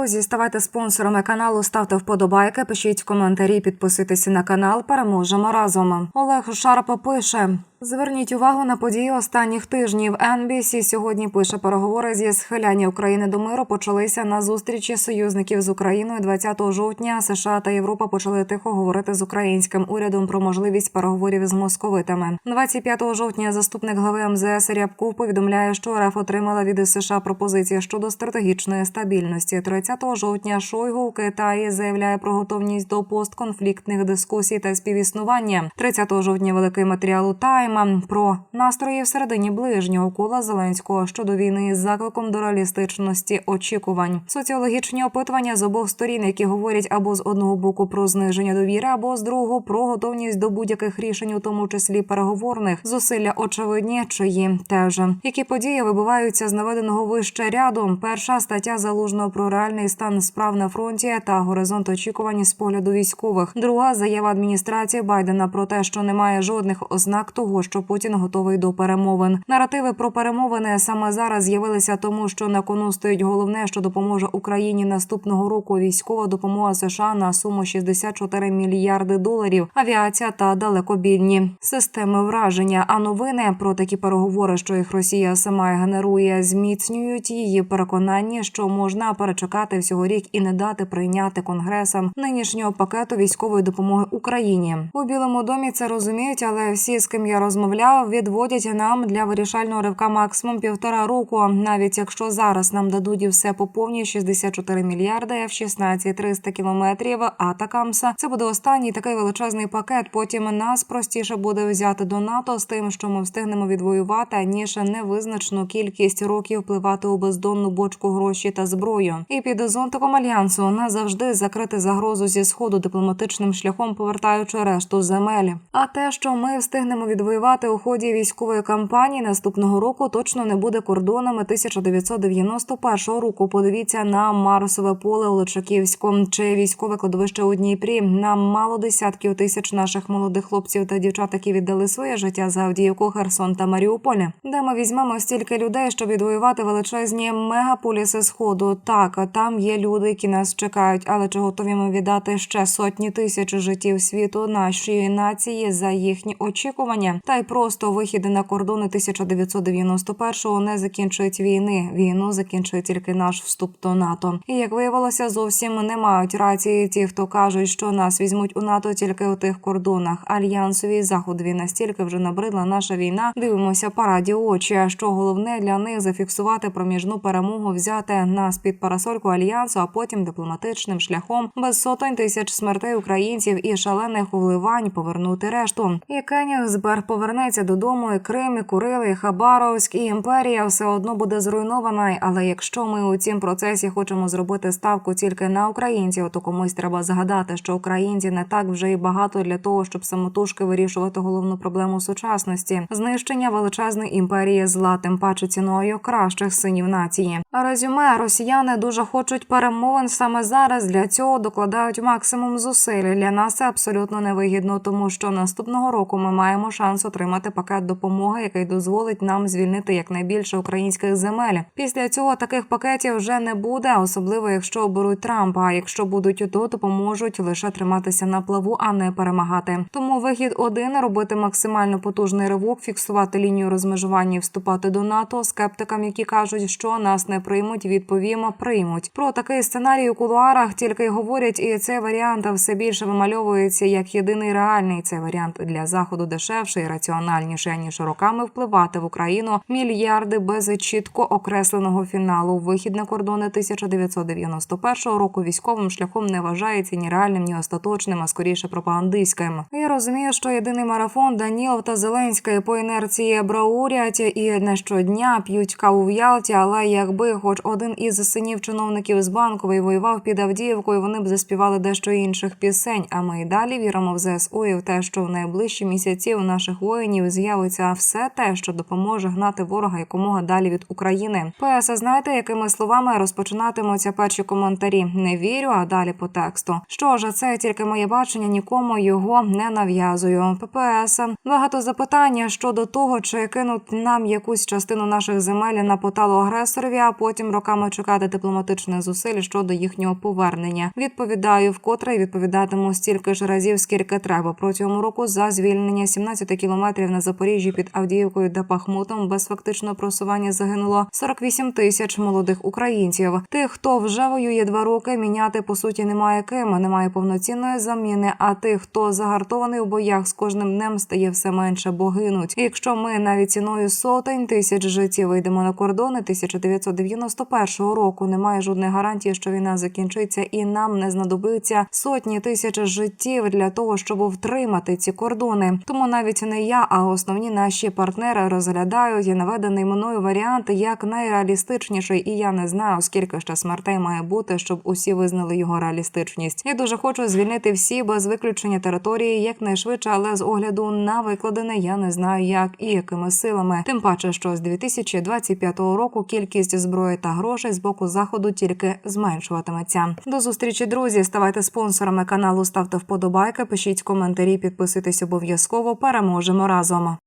Друзі, ставайте спонсорами каналу, ставте вподобайки, пишіть в коментарі, підписуйтесь на канал. Переможемо разом. Олег Шарпа пише. Зверніть увагу на події останніх тижнів. NBC сьогодні пише переговори зі схиляння України до миру почалися на зустрічі союзників з Україною 20 жовтня. США та Європа почали тихо говорити з українським урядом про можливість переговорів з московитами. 25 жовтня заступник глави МЗС Рябков повідомляє, що РФ отримала від США пропозиції щодо стратегічної стабільності. 30 жовтня Шойгу у Китаї заявляє про готовність до постконфліктних дискусій та співіснування. 30 жовтня великий матеріал у Тайма про настрої всередині ближнього кола Зеленського щодо війни з закликом до реалістичності очікувань. Соціологічні опитування з обох сторін, які говорять або з одного боку про зниження довіри, або з другого про готовність до будь-яких рішень, у тому числі переговорних зусилля очевидні, чиї теж які події вибиваються з наведеного вище ряду. Перша стаття залужного про реальний стан справ на фронті та горизонт очікувань з погляду військових. Друга заява адміністрації Байдена про те, що немає жодних ознак того, що Путін готовий до перемовин. Наративи про перемовини саме зараз з'явилися, тому що на кону стоїть головне, що допоможе Україні наступного року. Військова допомога США на суму 64 мільярди доларів, авіація та далекобійні системи враження. А новини про такі переговори, що їх Росія сама генерує, зміцнюють її переконання, що можна перечекати всього рік і не дати прийняти конгресам нинішнього пакету військової допомоги Україні. У Білому домі це розуміють, але всі, з ким я розмовляв, відводять нам для вирішального ривка максимум півтора року. Навіть якщо зараз нам дадуть і все по повній 64 мільярди, F-16, 300 кілометрів Атакамса. Це буде останній такий величезний пакет. Потім нас простіше буде взяти до НАТО з тим, що ми встигнемо відвоювати, ніж невизначену кількість років впливати у бездонну бочку гроші та зброю. І під зонтиком альянсу назавжди закрити загрозу зі сходу дипломатичним шляхом, повертаючи решту земель. А те, що ми встигнемо відвоювати у ході військової кампанії наступного року, точно не буде кордонами 1991 року. Подивіться на Марсове поле у Личаківську чи військове кладовище у Дніпрі. Нам мало десятків тисяч наших молодих хлопців та дівчат, які віддали своє життя за Авдіївку, Херсон та Маріуполь. Де ми візьмемо стільки людей, щоб відвоювати величезні мегаполіси сходу. Так, там є люди, які нас чекають, але чи готові ми віддати ще сотні тисяч життів світу нашої нації за їхні очікування? Та й просто вихід на кордони 1991-го не закінчують війни. Війну закінчує тільки наш вступ до НАТО. І як виявилося, зовсім не мають рації ті, хто кажуть, що нас візьмуть у НАТО тільки у тих кордонах. Альянсові заходові настільки вже набридла наша війна. Дивимося параді очі. А що головне для них зафіксувати проміжну перемогу, взяти нас під парасольку альянсу, а потім дипломатичним шляхом без сотень тисяч смертей українців і шалених вливань повернути решту. І Кенігсберг повернеться додому, і Крим, і Курили, і Хабаровськ, і імперія все одно буде зруйнована. Але якщо ми у цім процесі хочемо зробити ставку тільки на українців, то комусь треба згадати, що українці не так вже і багато для того, щоб самотужки вирішувати головну проблему сучасності знищення величезної імперії зла, тим паче ціною кращих синів нації. Резюме росіяни дуже хочуть перемовин саме зараз. Для цього докладають максимум зусиль. Для нас це абсолютно невигідно, тому що наступного року ми маємо шанс отримати пакет допомоги, який дозволить нам звільнити якнайбільше українських земель. Після цього таких пакетів вже не буде, особливо якщо оберуть Трампа. А якщо будуть то допоможуть лише триматися на плаву, а не перемагати. Тому вихід один робити максимально потужний ривок, фіксувати лінію розмежування, і вступати до НАТО. Скептикам, які кажуть, що нас не приймуть, відповімо, приймуть. Про такий сценарій у кулуарах тільки й говорять, і цей варіант все більше вимальовується як єдиний реальний. Цей варіант для заходу дешевший, раціональніший ніж роками впливати в Україну мільярди без чітко окресленого фіналу. Вихід на кордони 1991 року військовим шляхом не вважається ні реальним, ні остаточним, а скоріше пропагандистським. Я розумію, що єдиний марафон Данілов та Зеленський по інерції браурять і не щодня п'ють каву в Ялті, але якби хоч один із синів чиновників з банкової воював під Авдіївкою, вони б заспівали дещо інших пісень. А ми і далі віримо в ЗСУ і в те, що в найближчі місяці у наших воїнів з'явиться все те, що допоможе гнати ворога якомога далі від України. ПС, знаєте, якими словами розпочинатимуться перші коментарі? Не вірю, а далі по тексту. Що ж, це тільки моє бачення, нікому його не нав'язую. ППС багато запитання щодо того, чи кинуть нам якусь частину наших земель на поталу агресорові, а потім роками чекати дипломатичної власних зусиль щодо їхнього повернення. Відповідаю вкотре відповідатиму стільки ж разів, скільки треба протягом року за звільнення 17 кілометрів на Запоріжжі під Авдіївкою та Бахмутом без фактичного просування загинуло 48 тисяч молодих українців. Тих, хто вже воює два роки, міняти по суті немає ким, немає повноцінної заміни. А тих, хто загартований у боях, з кожним днем стає все менше, бо гинуть. І якщо ми навіть ціною сотень тисяч життів вийдемо на кордони 1991 року, немає жодної гарантії, що війна закінчиться, і нам не знадобиться сотні тисяч життів для того, щоб втримати ці кордони. Тому навіть не я, а основні наші партнери розглядають наведений мною варіант як найреалістичніший, і я не знаю, скільки ще смертей має бути, щоб усі визнали його реалістичність. Я дуже хочу звільнити всі без виключення території якнайшвидше, але з огляду на викладене я не знаю, як і якими силами. Тим паче, що з 2025 року кількість зброї та грошей з боку заходу тільки зменшуватиметься. До зустрічі, друзі. Ставайте спонсорами каналу, ставте вподобайки, пишіть коментарі, підписуйтесь обов'язково переможемо разом.